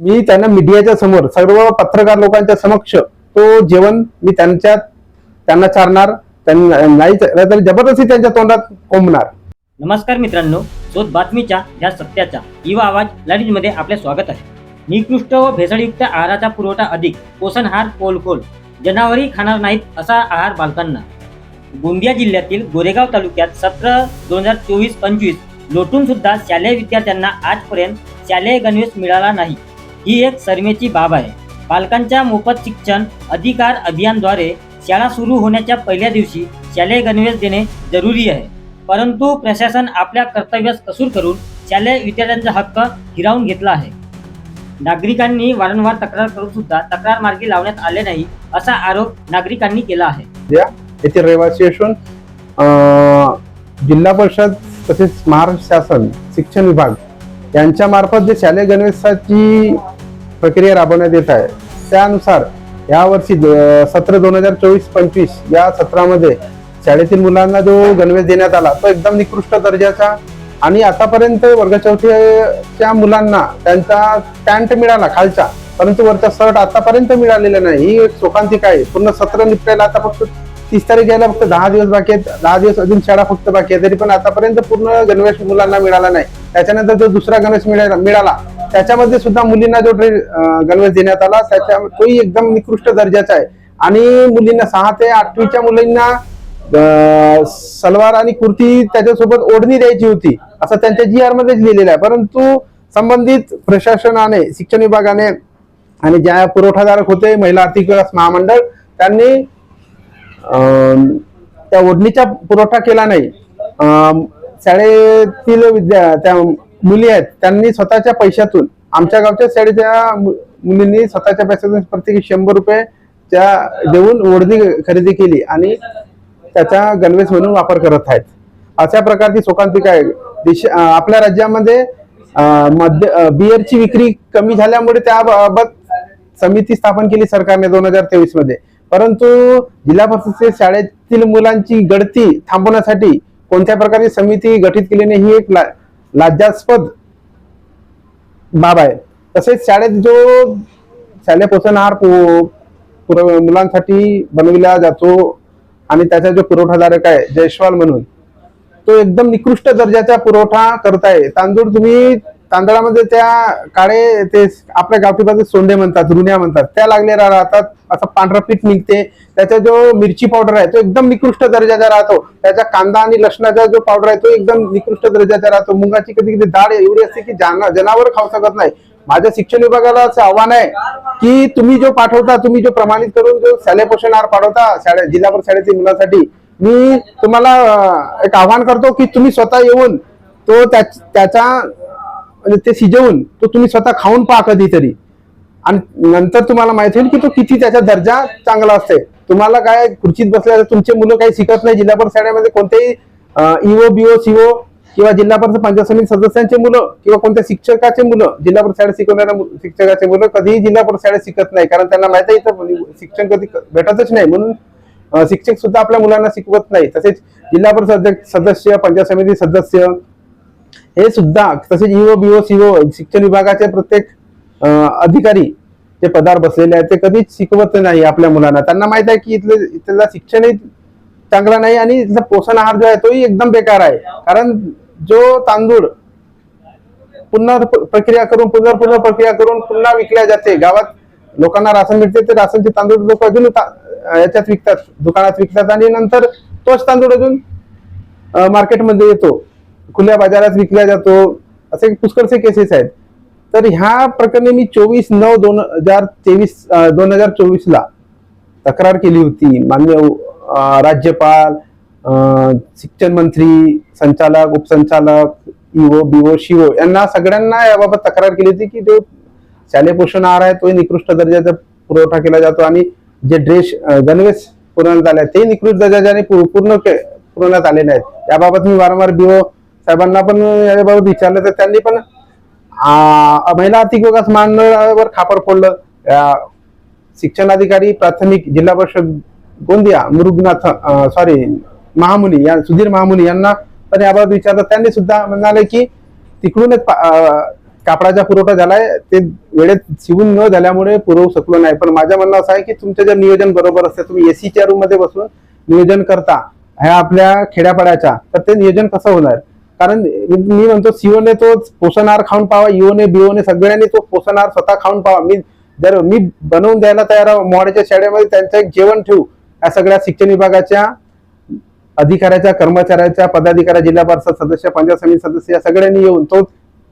मी त्यांना मीडियाच्या समोर सर्व पत्रकार लोकांच्या समक्ष तो जेवण मी त्यांच्या त्यांना चारणार त्यांना नाही तर जबरदस्ती त्यांच्या तोंडात कोंबणार. नमस्कार मित्रांनो शोध बातमीच्या या सत्याचा युवा आवाज लाडीजमध्ये आपले स्वागत आहे. निकृष्ट व भेसळयुक्त आहाराचा पुरवठा अधिक पोषणहार पोलखोल. जनावरी खाणार नाहीत असा आहार बालकांना. गोंदिया जिल्ह्यातील गोरेगाव तालुक्यात सतरा दोन हजार चोवीस पंचवीस लोटून सुद्धा शालेय विद्यार्थ्यांना आजपर्यंत शालेय गणवेश मिळाला नाही. ही एक सरमेची बाब आहे. पालकांच्या मोफत शिक्षण अधिकार अभियानद्वारे शाळा सुरू होण्याच्या पहिल्या दिवशी शालेय गणवेश देणे जरुरी आहे. परंतु प्रशासन आपल्या कर्तव्यास कसूर करून शालेय विद्यार्थ्यांचा हक्क हिरावून घेतला आहे. नागरिकांनी वारंवार तक्रार करून सुद्धा तक्रार मार्गी लावण्यात आले नाही असा आरोप नागरिकांनी केला आहे. येथे रहिवासी असून जिल्हा परिषद तसेच महाराष्ट्र शासन शिक्षण विभाग यांच्या मार्फत जे शालेय गणवेशाची प्रक्रिया राबवण्यात येत आहे. त्यानुसार यावर्षी सत्र दोन हजार चोवीस पंचवीस या सत्रामध्ये शाळेतील मुलांना जो गणवेश देण्यात आला तो एकदम निकृष्ट दर्जाचा आणि आतापर्यंत वर्ग चौथीच्या मुलांना त्यांचा पॅन्ट मिळाला खालचा परंतु वरचा शर्ट आतापर्यंत मिळालेला नाही. ही एक शोकांतिक आहे. पूर्ण सत्र निपटायला आता फक्त तीस तारीख यायला फक्त दहा दिवस बाकी आहेत. दहा दिवस अजून शाळा फक्त बाकी आहे. तरी पण आतापर्यंत पूर्ण गणवेश मुलांना मिळाला नाही. त्याच्यानंतर जो दुसरा गणवेश मिळाला मिळाला त्याच्यामध्ये सुद्धा मुलींना जो ड्रेस गणवेश देण्यात आला त्याच्या तोही एकदम निकृष्ट दर्जाचा आहे. आणि मुलींना सहा ते आठवीच्या मुलींना सलवार आणि कुर्ती त्याच्यासोबत ओढणी द्यायची होती असं त्यांच्या जी आर मध्येच लिहिलेलं आहे. परंतु संबंधित प्रशासनाने शिक्षण विभागाने आणि ज्या पुरवठाधारक होते महिला आर्थिक विकास महामंडळ त्यांनी त्या ओढणीचा पुरवठा केला नाही. शाळेतील विद्या त्या मुली आहेत त्यांनी स्वतःच्या पैशातून आमच्या गावच्या शाळेच्या मु- मुलींनी स्वतःच्या पैशातून प्रत्येकी शंभर रुपये त्या देऊन ओढणी खरेदी केली आणि त्याचा गणवेश म्हणून वापर करत आहेत. अशा प्रकारची शोकांतिका आहे. देश आपल्या राज्यामध्ये मध्य अं, बिअरची विक्री कमी झाल्यामुळे त्याबाबत समिती स्थापन केली सरकारने दोन हजार तेवीसमध्ये परंतु जिल्हा परिषद शाळेतील मुलांची गळती थांबवण्यासाठी कोणत्या प्रकारची समिती गठीत केली नाही ही एक ला- लाज्यास्पद बाब आहे. तसेच शाळेत जो शालेय पोषण आहार पुरव मुलांसाठी बनविला जातो आणि त्याचा जो पुरवठाधारक आहे जयस्वाल म्हणून तो एकदम निकृष्ट दर्जाचा पुरवठा करत आहे तांदूळ तुम्ही तांदळामध्ये त्या काळे ते आपल्या गावठी भाषेत सोंडे म्हणतात रुण्या म्हणतात त्या लागलेल्या राहतात. असं पांढरं पीठ निघते. त्याचा जो मिरची पावडर आहे तो एकदम निकृष्ट दर्जाचा राहतो. त्याचा कांदा आणि लसणाचा जो पावडर आहे तो एकदम निकृष्ट दर्जाचा राहतो. मुंगाची कधी कधी डाळ एवढी असते की जाना जनावर खाऊ शकत नाही. माझ्या शिक्षण विभागाला असं आव्हान आहे की तुम्ही जो पाठवता तुम्ही जो प्रमाणित करून जो शालेय पोषण आहार पाठवता शाळे जिल्हाभर शाळेतील मुलांसाठी मी तुम्हाला एक आव्हान करतो की तुम्ही स्वतः येऊन तो त्याचा म्हणजे ते शिजवून तो तुम्ही स्वतः खाऊन पहा कधीतरी. आणि नंतर तुम्हाला माहिती होईल की तो किती त्याचा दर्जा चांगला असते तुम्हाला काय खुर्चीत बसल्या तुमचे मुलं काही शिकत नाही. जिल्हा परिषद शाळेमध्ये कोणतेही इओ बिओ सीओ किंवा जिल्हा परिषद पंचायत समिती सदस्यांचे मुलं किंवा कोणत्या शिक्षकाचे मुलं जिल्हा परिषद शाळेत शिकवणाऱ्या शिक्षकाचे मुलं कधीही जिल्हा परिषद शाळेत शिकत नाही. कारण त्यांना माहिती आहे इथं शिक्षण कधी भेटतच नाही. म्हणून शिक्षक सुद्धा आपल्या मुलांना शिकवत नाही. तसेच जिल्हा परिषद सदस्य पंचायत समिती सदस्य हे सुद्धा तसेच इओ बीओ सीओ शिक्षण विभागाचे प्रत्येक अधिकारी जे पदार बसलेले आहेत ते कधीच शिकवत नाही आपल्या मुलांना. त्यांना माहीत आहे की इथले इथला शिक्षणही चांगला नाही आणि इथला पोषण आहार जो आहे तोही एकदम बेकार आहे. कारण जो तांदूळ पुन्हा प्रक्रिया करून पुन्हा पुन्हा प्रक्रिया करून पुन्हा विकल्या जाते गावात लोकांना राशन मिळते ते राशनचे तांदूळ लोक अजून याच्यात विकतात दुकानात विकतात आणि नंतर तोच तांदूळ अजून मार्केटमध्ये येतो. खुल्या बाजारात विकला जातो. असे पुष्कळचे केसेस आहेत. तर ह्या प्रकरणी मी चोवीस नऊ दोन हजार तेवीस दोन हजार चोवीसला तक्रार केली होती. मान्य राज्यपाल शिक्षण मंत्री संचालक उपसंचालक इओ बीओ शिओ यांना सगळ्यांना याबाबत तक्रार केली होती की जो शालेय पोषण आहार आहे तो निकृष्ट दर्जाचा पुरवठा केला जातो आणि जे ड्रेस गणवेश पुरवण्यात आले ते निकृष्ट दर्जाने पूर्ण पुरवण्यात आलेले आहेत याबाबत मी वारंवार बीओ साहेबांना पण याबाबत विचारलं तर त्यांनी पण महिला आर्थिक विकास महामंडळावर खापर फोडलं. शिक्षण अधिकारी प्राथमिक जिल्हा परिषद गोंदिया मुरुगनाथ सॉरी महामुनी या सुधीर महामुनी यांना पण याबाबत विचारलं. त्यांनी सुद्धा म्हणाले की तिकडूनच कापडाचा पुरवठा झालाय. ते वेळेत शिवून न झाल्यामुळे पुरवू शकलो नाही. पण माझ्या म्हणणं असं आहे की तुमचं जर नियोजन बरोबर असते तुम्ही एसीच्या रूममध्ये बसून नियोजन करता. ह्या आपल्या खेड्यापाड्याच्या. तर ते नियोजन कसं होणार? कारण मी म्हणतो सीओने तो पोषण आहार खाऊन पावा युओने बिओने सगळ्यांनी तो पोषण आहार स्वतः खाऊन पावा. मी जर मी बनवून द्यायला तयार मोहाड्याच्या शाळेमध्ये त्यांचं एक जेवण ठेवू. या सगळ्या शिक्षण विभागाच्या अधिकाऱ्याच्या कर्मचाऱ्याच्या पदाधिकाऱ्या जिल्हा परिषद सदस्य पंचायत समिती सदस्य या सगळ्यांनी येऊन तो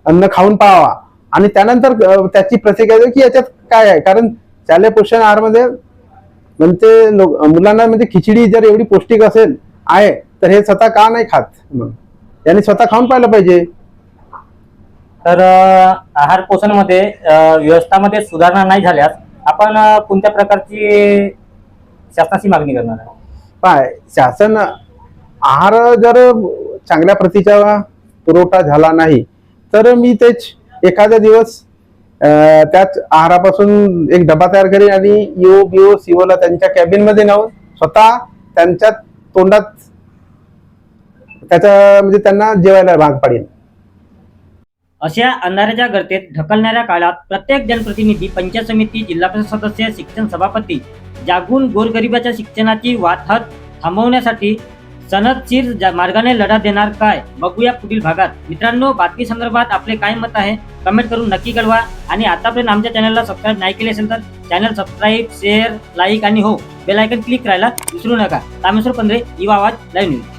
अन्न खाऊन पाहावा आणि त्यानंतर त्याची प्रतिक्रिया द्यावी की याच्यात काय आहे? कारण शालेय पोषण आहारमध्ये म्हणजे लोक मुलांना म्हणजे खिचडी जर एवढी पौष्टिक असेल आहे तर हे स्वतः का नाही खात? म्हणून त्यांनी स्वतः खाऊन पाहिलं पाहिजे. तर आहार पोषणमध्ये व्यवस्थामध्ये सुधारणा नाही झाल्यास आपण कोणत्या प्रकारची शासनाची मागणी करणार आहे पाय शासन आहार जर चांगल्या प्रतीचा पुरवठा झाला नाही तर मी तेच एखादा दिवस त्याच आहारापासून एक डबा तयार करेन आणि इओ बिओ सीओला त्यांच्या कॅबिनमध्ये नेऊन स्वतः त्यांच्या तोंडात त्याचा म्हणजे त्यांना जेवायला भाग पाडेल. अशा अंधाराच्या गर्तेत ढकलणाऱ्या काळात प्रत्येक जनप्रतिनिधी पंचायत समिती जिल्हा परिषद सदस्य शिक्षण सभापती जागून गोरगरिबाच्या शिक्षणाची वाथहत थांबवण्यासाठी सनदशीर मार्गाने लढा देणार काय? बघूया पुढील भागात. मित्रांनो बातमी संदर्भात आपले काय मत आहे? कमेंट करून नक्की कळवा. आणि आतापर्यंत आमच्या चॅनलला सबस्क्राईब नाही केले असेल तर चॅनल सबस्क्राईब शेअर लाईक आणि हो बेलायकन क्लिक करायला विसरू नका. रामेश्वर पंधरे युवा आवाज लाईव्ह न्यूज